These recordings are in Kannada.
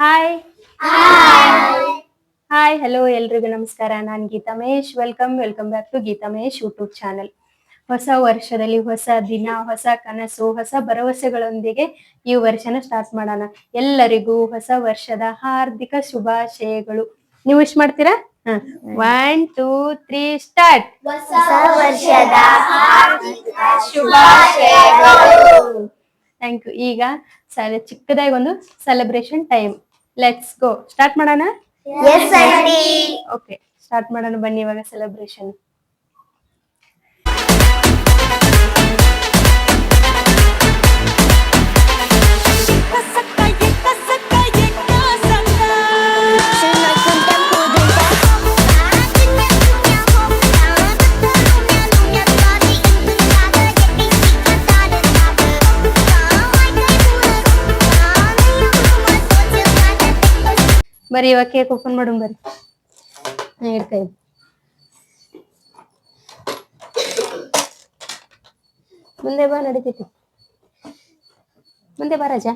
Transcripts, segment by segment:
ಹಾಯ್ ಹಾಯ್ ಹಲೋ ಎಲ್ರಿಗೂ ನಮಸ್ಕಾರ. ನಾನು Geetha Mahesh. Welcome welcome back to Geetha Mahesh YouTube channel ಹೊಸ ವರ್ಷದಲ್ಲಿ ಹೊಸ ದಿನ ಹೊಸ ಕನಸು ಹೊಸ ಭರವಸೆಗಳೊಂದಿಗೆ ಈ ವರ್ಷನ ಸ್ಟಾರ್ಟ್ ಮಾಡೋಣ. ಎಲ್ಲರಿಗೂ ಹೊಸ ವರ್ಷದ ಹಾರ್ದಿಕ ಶುಭಾಶಯಗಳು. ನೀವು ವಿಶ್ ಮಾಡ್ತೀರಾ? ಒನ್ ಟೂ ತ್ರೀ ಸ್ಟಾರ್ಟ್ ಹೊಸ ವರ್ಷದ ಥ್ಯಾಂಕ್ ಯು ಈಗ ಸರಿ ಚಿಕ್ಕದಾಗಿ ಒಂದು celebration time let's go start ಮಾಡೋಣ ಎಸ್ ಆಂಟಿ ಓಕೆ ಸ್ಟಾರ್ಟ್ ಮಾಡೋಣ ಬನ್ನಿ ಇವಾಗ ಸೆಲೆಬ್ರೇಷನ್ ಬರ್ರಿ ಇವಾಗ ಕೇಕ್ ಓಪನ್ ಮಾಡು ಬರ್ರಿ ಹಾ, ಇಡ್ತಾ ಇದ್ದೆ ಮುಂದೆ ಬಾ ನಡೀತೈತಿ. ಮುಂದೆ ಬಾ ರಾಜ.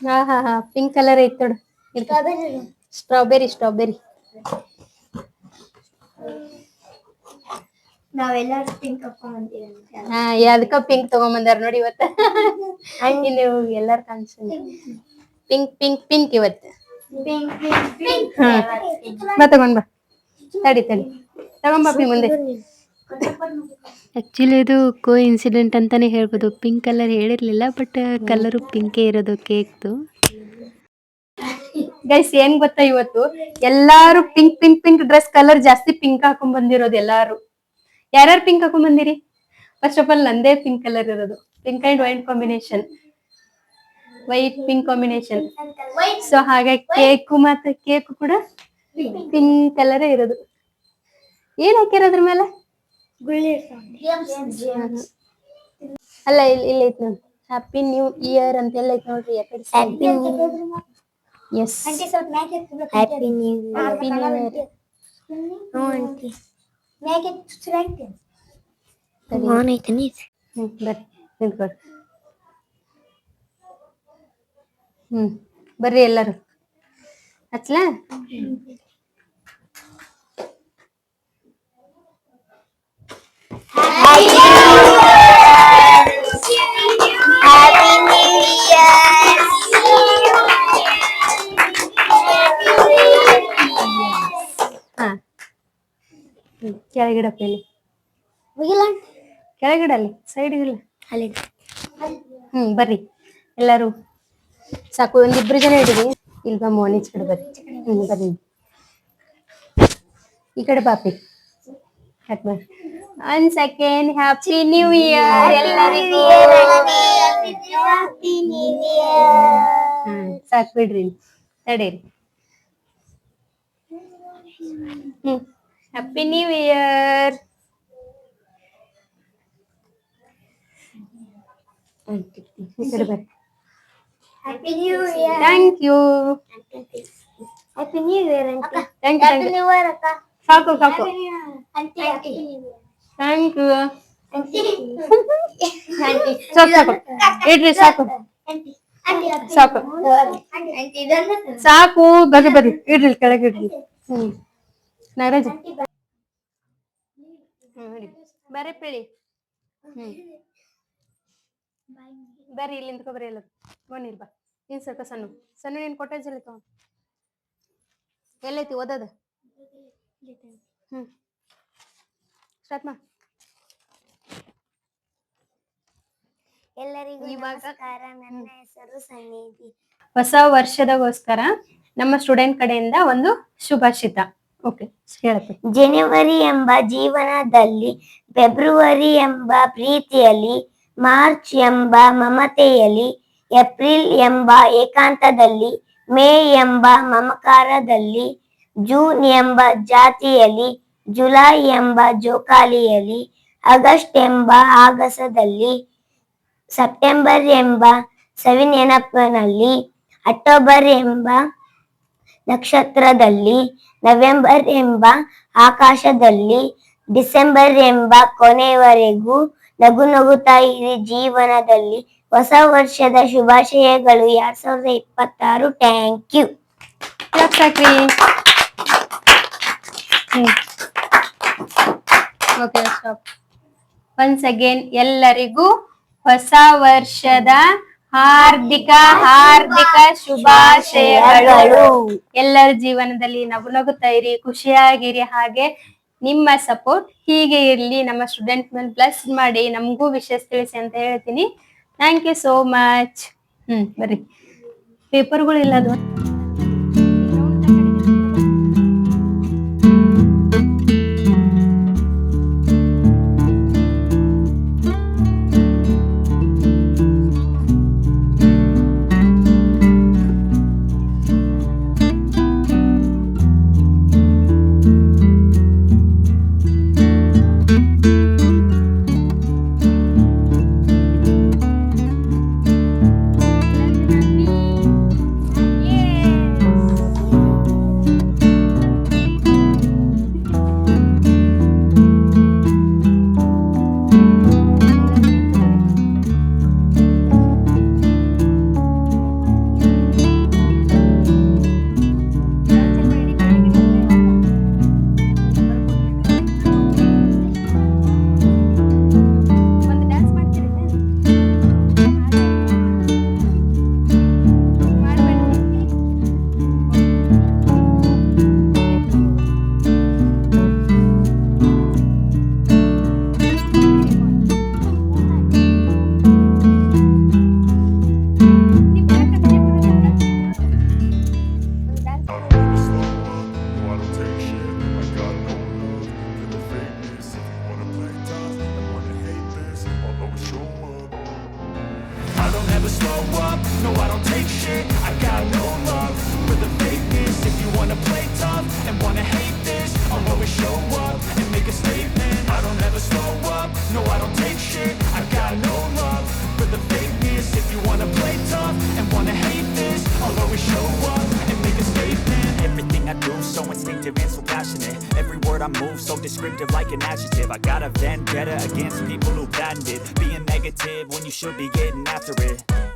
ಹಾ ಹಾ ಹಾ ಪಿಂಕ್ ಕಲರ್ ಐತ್ ನೋಡು. ಸ್ಟ್ರಾಬೆರಿ ಸ್ಟ್ರಾಬೆರಿ ನಾವೆಲ್ಲರೂ ಪಿಂಕ್ ಹಾ ಅದಕ್ಕ ಪಿಂಕ್ ತಗೊಂಬಂದಾರ ನೋಡಿ ಇವತ್ತ. ಇಲ್ಲಿ ಎಲ್ಲಾರು ಕಾಣಿಸ್ತೀನಿ ಪಿಂಕ್ ಪಿಂಕ್ ಪಿಂಕ್ ಇವತ್ತು. ಪಿಂಕ್ ಪಿಂಕ್ ಪಿಂಕ್ ಹಾ. ಬಾ ತಗೊಂಡ್ ಬಾ. ತಡಿ ತಡಿ. ತಗೊಂಬಾ ಪಿ ಮುಂದೆ. ಆಕ್ಚುಲಿ ಇದು ಕೋ ಇನ್ಸಿಡೆಂಟ್ ಅಂತಾನೆ ಹೇಳ್ಬೋದು. ಪಿಂಕ್ ಕಲರ್ ಹೇಳಿರ್ಲಿಲ್ಲ ಬಟ್ ಕಲರು ಪಿಂಕೇ ಇರೋದು ಕೇಕ್ದು ಗೈಸ್ ಏನ್ ಗೊತ್ತಾ ಇವತ್ತು? ಎಲ್ಲಾರು pink pink pink dress colour ಜಾಸ್ತಿ ಪಿಂಕ್ ಹಾಕೊಂಡ್ ಬಂದಿರೋದು ಎಲ್ಲಾರು. ಯಾರ್ಯಾರು ಪಿಂಕ್ ಹಾಕೊಂಡ್ ಬಂದಿರಿ ಫಸ್ಟ್ ಆಫ್ ಆಲ್ ನಂದೇ ಪಿಂಕ್ ಕಲರ್ ಇರೋದು. Pink and white combination white pink combination so ಹಾಗೆ ಕೇಕು ಮತ್ತೆ ಕೇಕು ಕೂಡ ಪಿಂಕ್ ಕಲರ್ ಇರೋದು. ಏನ್ ಹಾಕಿರೋದ್ರ ಮೇಲೆ? ಅಲ್ಲ ಇಲ್ಲಿ ಇಲ್ಲಿ ಐತ್ ನೋಡಿ. ಹ್ಯಾಪಿ ನ್ಯೂ ಇಯರ್ ಅಂತ ಎಲ್ಲ ಐತ್ ನೋಡ್ರಿ happy yes happy new happy new year ಹ್ಞೂ ಆಂಟಿ ಸರಿ ಆನ್ ಐತನಿ ಹ್ಮ್ ಬರ್ರಿ ನಿಂತ್ಕೊಳ್ರಿ ಹ್ಮ್ ಬರ್ರಿ ಎಲ್ಲರೂ ಹಚ್ಲಾ ಕೆಳಗಿಡಪ್ಪ ಇಲ್ಲಿ ಹೋಗಿಲ್ಲ ಕೆಳಗಿಡಲ್ಲಿ ಸೈಡ್ ಇಲ್ಲ ಅಲ್ಲಿ. ಹ್ಮ್ ಬರ್ರಿ. ಎಲ್ಲರೂ ಸಾಕು ಒಂದಿಬ್ರು ಜನ ಹಿಡಿರಿ ಇಲ್ಲಿ ಬಾ ಮೋನಿ ಈ ಕಡೆ ಬರ್ರಿ. ಹ್ಮ್ ಬರ್ರಿ. ಈ ಕಡೆ ಬಾಪಿ ಕಟ್ ಮಾಡಿ one second happy new year ಎಲ್ಲರಿಗೂ. ಹ್ಯಾಪಿ ನ್ಯೂ ಇಯರ್ ಹ್ಮ್ ಸಾಕ್ ಬಿಡ್ರಿ ತಡೀರಿ. ಹ್ಮ್. ಹ್ಯಾಪಿ ನ್ಯೂ ಇಯರ್ ಈ ಕಡೆ ಬರ್ರಿ happy new year thank you happy new year aunty thank happy you new year ಅಕ್ಕ ಸಾಕು ಸಾಕು aunty aunty thank you aunty ಸಾಕು ಸಾಕು ಇಡ್ರಿ ಸಾಕು ಆಂಟಿ ಆಂಟಿ ಸಾಕು ಆಂಟಿ ಇದನ್ನ ಸಾಕು ಬರ್ರಿ ಬರ್ರಿ ಇಡ್ರಿ ಇಲ್ಲಿ ಕೆಳಗೆ ಇಡ್ರಿ ಹ್ಮ್ ನಾಗರಾಜ್ ಹ್ಮ್. ಬರ್ರಿ ಪೇಳಿ. ಹ್ಮ್. ಬರ್ರಿ ಇಲ್ಲಿ ನಿಂತ್ಕೊ ಬರ್ರಿ ಎಲ್ಲ ನೀರ್ ಬಾ. ನೀನ್ ಸ್ವಲ್ಪ ಸಣ್ಣ. ಸಣ್ಣ ನೀನ್ ಕೊಟ್ಟೇಜ್ ಎಲ್ಲ ತಗೊಂಡ್ ಎಲ್ಲೈತಿ ಓದದ? ಹ್ಮ್. ಸ್ಟಾರ್ಟ್ ಮಾ ಎಲ್ಲರಿಗೂ ನಮಸ್ಕಾರ. ನನ್ನ ಹೆಸರು ಸನ್ನಿಧಿ. ಹೊಸ ವರ್ಷದಗೋಸ್ಕರ ನಮ್ಮ ಸ್ಟೂಡೆಂಟ್ ಕಡೆಯಿಂದ ಒಂದು ಶುಭಾಷಿತ ಜನವರಿ ಎಂಬ ಜೀವನದಲ್ಲಿ, ಫೆಬ್ರವರಿ ಎಂಬ ಪ್ರೀತಿಯಲ್ಲಿ, ಮಾರ್ಚ್ ಎಂಬ ಮಮತೆಯಲ್ಲಿ, ಏಪ್ರಿಲ್ ಎಂಬ ಏಕಾಂತದಲ್ಲಿ, ಮೇ ಎಂಬ ಮಮಕಾರದಲ್ಲಿ, ಜೂನ್ ಎಂಬ ಜಾತಿಯಲ್ಲಿ, ಜುಲೈ ಎಂಬ ಜೋಕಾಲಿಯಲ್ಲಿ, ಆಗಸ್ಟ್ ಎಂಬ ಆಗಸದಲ್ಲಿ, ಸೆಪ್ಟೆಂಬರ್ ಎಂಬ ಸವಿನೆನಪಿನಲ್ಲಿ, ಅಕ್ಟೋಬರ್ ಎಂಬ ನಕ್ಷತ್ರದಲ್ಲಿ ನವೆಂಬರ್ ಎಂಬ ಆಕಾಶದಲ್ಲಿ ಡಿಸೆಂಬರ್ ಎಂಬ ಕೊನೆಯವರೆಗೂ ನಗು ನಗುತ್ತಾ ಇರಿ ಜೀವನದಲ್ಲಿ ಹೊಸ ವರ್ಷದ ಶುಭಾಶಯಗಳು. ಎರಡ್ ಸಾವಿರದ ಇಪ್ಪತ್ತಾರು. Thank you okay once again ಎಲ್ಲರಿಗೂ ಹೊಸ ವರ್ಷದ ಹಾರ್ದಿಕ ಹಾರ್ದಿಕ ಶುಭಾಶಯಗಳು. ಎಲ್ಲರ ಜೀವನದಲ್ಲಿ ನಗು ನಗುತ್ತಾ ಇರಿ, ಖುಷಿಯಾಗಿರಿ. ಹಾಗೆ ನಿಮ್ಮ ಸಪೋರ್ಟ್ ಹೀಗೆ ಇರ್ಲಿ. ನಮ್ಮ ಸ್ಟೂಡೆಂಟ್ ಮೇಲೆ ಪ್ಲಸ್ ಮಾಡಿ. ನಮಗೂ ವಿಶೇಷ ತಿಳಿಸಿ ಅಂತ ಹೇಳ್ತೀನಿ. ಥ್ಯಾಂಕ್ ಯು ಸೋ ಮಚ್ ಹ್ಮ್, ಬರ್ರಿ. ಪೇಪರ್ಗಳು ಅದು. No I don't take shit. I've got no love for the fakeness. If you wanna play tough and wanna hate this I'll always show up and make a statement. Everything I do so instinctive and so passionate. Every word I move so descriptive like an adjective. I got a vendetta against people who patented Being negative when you should be getting after it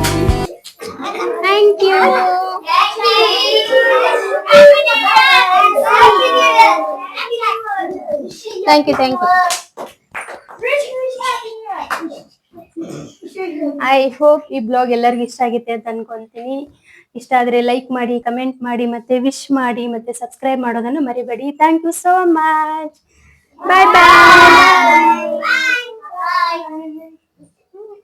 thank you thank you thank you I hope ಈ ಬ್ಲಾಗ್ ಎಲ್ಲರಿಗೂ ಇಷ್ಟ ಆಗಿತ್ತೆ ಅಂತ ಅನ್ಕೊಂತೀನಿ. ಇಷ್ಟ ಆದ್ರೆ ಲೈಕ್ ಮಾಡಿ ಕಮೆಂಟ್ ಮಾಡಿ, ಮತ್ತೆ ವಿಶ್ ಮಾಡಿ, ಮತ್ತೆ ಸಬ್ಸ್ಕ್ರೈಬ್ ಮಾಡೋದನ್ನ ಮರಿಬೇಡಿ. Thank you so much bye bye.